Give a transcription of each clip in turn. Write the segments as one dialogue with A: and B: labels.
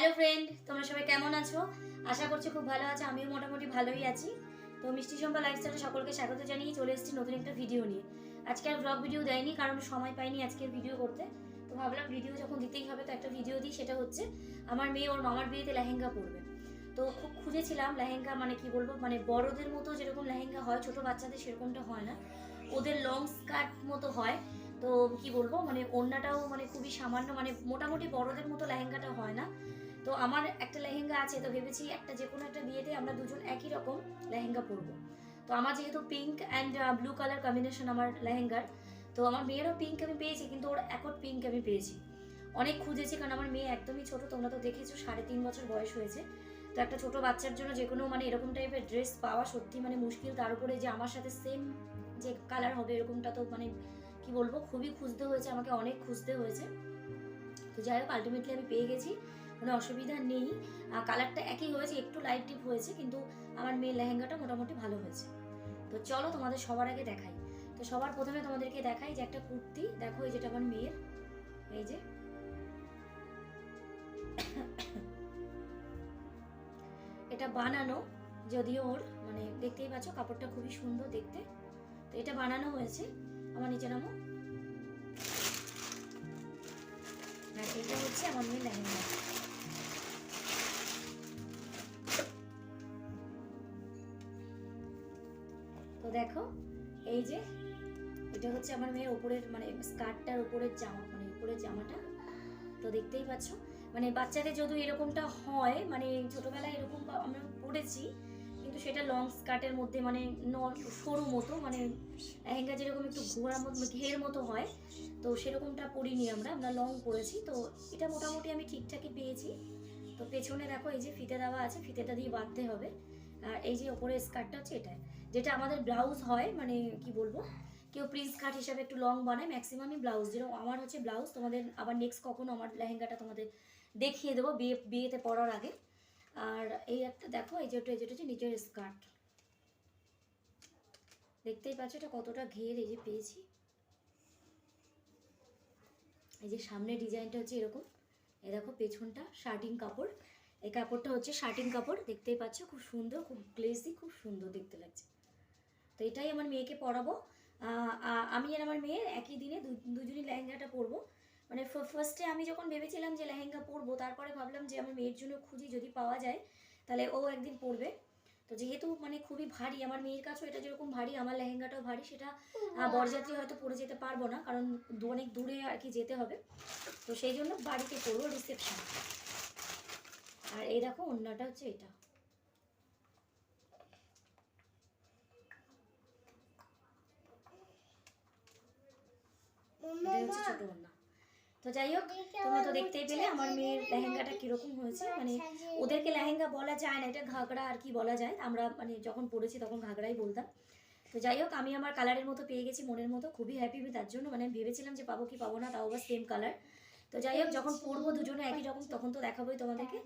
A: Hello friend তোমরা সবাই কেমন আছো? আশা করছি খুব ভালো আছো। আমিও মোটামুটি ভালোই আছি। তো মিষ্টি সম্পা লাইফস্টাইলে সকলকে স্বাগত জানিয়ে চলে এসেছি নতুন একটা ভিডিও নিয়ে। আজকে আর ব্লগ ভিডিও দেয়নি, কারণ সময় পাইনি আজকের ভিডিও করতে। তো ভাবলাম ভিডিও যখন দিতেই হবে, তো একটা ভিডিও দিই। সেটা হচ্ছে, আমার মেয়ে ওর মামার বিয়েতে লেহেঙ্গা পরবে। তো খুব খুঁজেছিলাম লেহেঙ্গা মানে কি বলব মানে বড়দের মতো যেরকম লেহেঙ্গা হয়, ছোট বাচ্চাদের সেরকমটা হয় না। ওদের লং স্কার্ট মতো হয়। তো কি বলব মানে ওড়নাটাও মানে খুবই সামান্য মানে মোটামুটি বড়দের মতো লেহেঙ্গাটা হয় না। তো আমার একটা লেহেঙ্গা আছে, তো ভেবেছি একটা যে কোনো একটা বিয়েতে আমরা দুজন একই রকম লেহেঙ্গা পরবো। তো আমার যেহেতু pink and blue colour combination আমার লেহেঙ্গার, তো আমার মেয়েরও পিঙ্ক আমি পেয়েছি, কিন্তু ওর একট পিঙ্ক আমি পেয়েছি। অনেক খুঁজেছি, কারণ আমার মেয়ে একদমই ছোট, তোমরা তো দেখেছ, সাড়ে তিন বছর বয়স হয়েছে। তো একটা ছোট বাচ্চার জন্য যে কোনো মানে এরকম টাইপের ড্রেস পাওয়া সত্যি মানে মুশকিল, তার উপরে যে আমার সাথে সেম যে কালার হবে এরকমটা তো মানে কি বলব, খুবই খুঁজতে হয়েছে, আমাকে অনেক খুঁজতে হয়েছে। তো যাই হোক আলটিমেটলি আমি পেয়ে গেছি, কোনো অসুবিধা নেই। কালারটা একই হয়েছে, একটু লাইট ডিপ হয়েছে, কিন্তু আমার মেয়ের লেহেঙ্গাটা মোটামুটি ভালো হয়েছে। তো চলো তোমাদের সবার আগে দেখাই। তো সবার প্রথমে তোমাদেরকে দেখাই যে একটা কুর্তি, দেখো এই যেটা আমার মেয়ের, এই যে। এটা বানানো, যদিও ওর মানে দেখতেই পাচ্ছ, কাপড়টা খুবই সুন্দর দেখতে। তো এটা বানানো হয়েছে, আমার নিজের নামো আর এটা হচ্ছে, আমার মেয়ে লেহেঙ্গা তো দেখো, এই যে, এটা হচ্ছে আমার মেয়ের ওপরের মানে স্কার্টটার উপরের জামা মানে উপরের জামাটা। তো দেখতেই পাচ্ছ মানে বাচ্চাদের যদি এরকমটা হয় মানে ছোটবেলায় এরকম আমরা পড়েছি কিন্তু সেটা লং স্কার্টের মধ্যে মানে সরু মতো মানে লেহেঙ্গা যেরকম একটু ঘোড়ার মতো, ঘের মতো হয়, তো সেরকমটা পরিনি আমরা আমরা লং পরেছি, তো এটা মোটামুটি আমি ঠিকঠাকই পেয়েছি। তো পেছনে দেখো এই যে ফিতে দেওয়া আছে, ফিতেটা দিয়ে বাঁধতে হবে, আর এই যে ওপরের স্কার্টটা হচ্ছে এটা। যেটা আমাদের ব্লাউজ হয় মানে কি বলব, কেউ প্রিন্স কাট হিসাবে একটু লং বানায় ম্যাক্সিমামই ব্লাউজ যেরকম আমার হচ্ছে ব্লাউজ তোমাদের আবার নেক্সট কখনো আমার লেহেঙ্গাটা তোমাদের দেখিয়ে দেবো, বিয়ে বিয়েতে পরার আগে। আর এই একটা দেখো, এই যেটা যেটা হচ্ছে নিচের স্কার্ট দেখতেই পাচ্ছ এটা কতটা ঘের, এই যে পেয়েছি। এই যে সামনে ডিজাইনটা হচ্ছে এরকম। এই দেখো পেছনটা শার্টিং কাপড়। এই কাপড়টা হচ্ছে শার্টিং কাপড়, দেখতেই পাচ্ছ খুব সুন্দর, খুব গ্লেসি, খুব সুন্দর দেখতে লাগছে। তো এটাই আমার মেয়েকে পরাবো। আমি আর আমার মেয়ে একই দিনে দুজনই লেহেঙ্গাটা পরবো। মানে ফার্স্টে আমি যখন ভেবেছিলাম যে লেহেঙ্গা পরবো তারপরে ভাবলাম যে আমার মেয়ের জন্য খুঁজি যদি পাওয়া যায় তাহলে ও একদিন পরবে। তো যেহেতু মানে খুবই ভারী আমার মেয়ের কাছেও এটা যেরকম ভারী আমার লেহেঙ্গাটাও ভারী সেটা বরযাত্রী হয়তো পরে যেতে পারব না কারণ অনেক দূরে আর কি যেতে হবে। তো সেই জন্য বাড়িতে পরবো রিসেপশন আর এই দেখো অন্যটা হচ্ছে এটা। ছোট ওড়না তো যাই হোক, তোমরা তো দেখতেই পেলে আমার মেয়ের লেহেঙ্গাটা কীরকম হয়েছে। মানে ওদেরকে লেহেঙ্গা বলা যায় না, এটা ঘাগড়া আর কি বলা যায়। আমরা মানে যখন পড়েছি তখন ঘাগড়াই বলতাম। তো যাই হোক, আমি আমার কালারের মতো পেয়ে গেছি মনের মতো, খুবই হ্যাপি আমি তার জন্য। মানে ভেবেছিলাম যে পাবো কি পাবো না, তাও বা সেম কালার তো যাই হোক, যখন পরবো দুজনে একই রকম, তখন তো দেখাবোই তোমাদেরকে।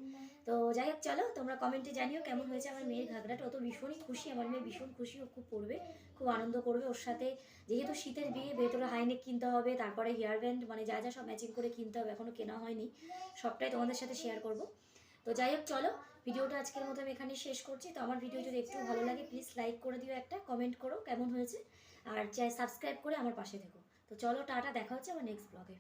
A: তো যাই হোক, চলো, তোমরা কমেন্টে জানিও কেমন হয়েছে আমার মেয়ের ঘাগড়াটা। ও তো ভীষণই খুশি, আমার মেয়ে ভীষণ খুশি, ও খুব পড়বে, খুব আনন্দ করবে। ওর সাথে যেহেতু শীতের বিয়ে, ভেতরে হাইনেক কিনতে হবে, তারপরে হেয়ার ব্যান্ড মানে যা যা সব ম্যাচিং করে কিনতে হবে এখনও কেনা হয়নি। সবটাই তোমাদের সাথে শেয়ার করব। তো যাই হোক, চলো, ভিডিওটা আজকের মতো আমি এখানে শেষ করছি। তো আমার ভিডিও যদি একটু ভালো লাগে প্লিজ লাইক করে দিও একটা কমেন্ট করো কেমন হয়েছে। আর চাই সাবস্ক্রাইব করে আমার পাশে থেকো। তো চলো, টাটা, দেখা হচ্ছে আমার নেক্সট ব্লগে